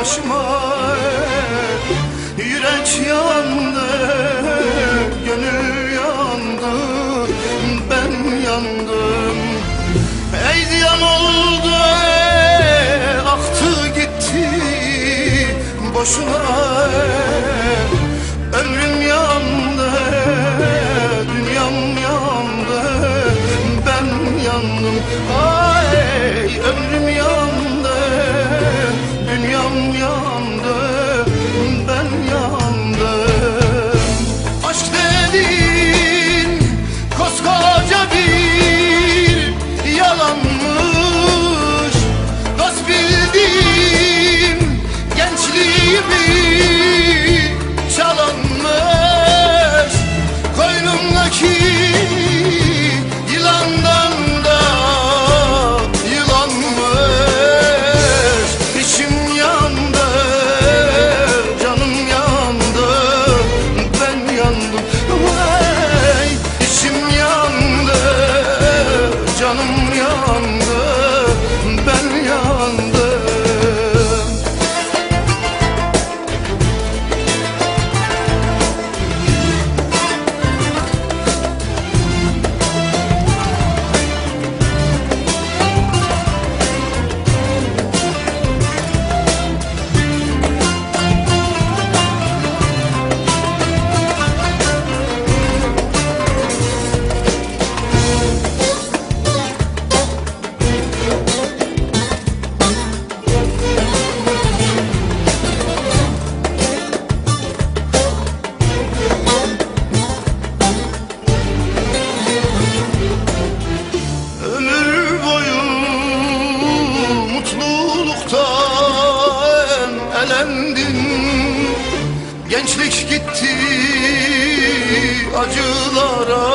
başıma. Yürek yandı, gönül yandı, ben yandım. Ey diyan oldu, aktı gitti boşuna. Ömrüm yandı, dünyam yandı, ben yandım. Ay ömrüm yandı, Koynumdaki yılandan da yılanmış. İçim yandı, canım yandı, ben yandım. Vay, içim yandı, canım Gençlik gitti acılara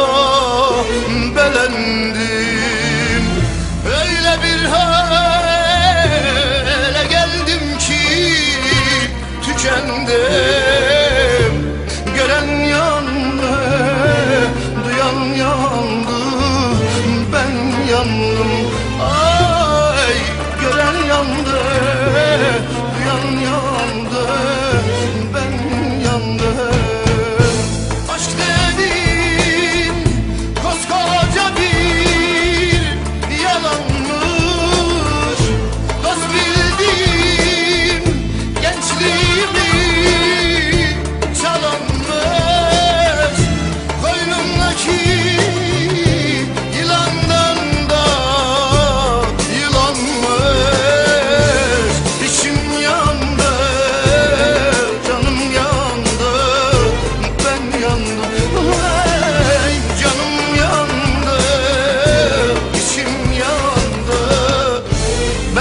belendim. Öyle bir hale geldim ki tükendim. Gören yandı, duyan yandı ben yandım. Ay gören yandı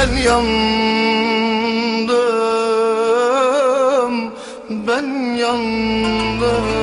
ben yandım, ben yandım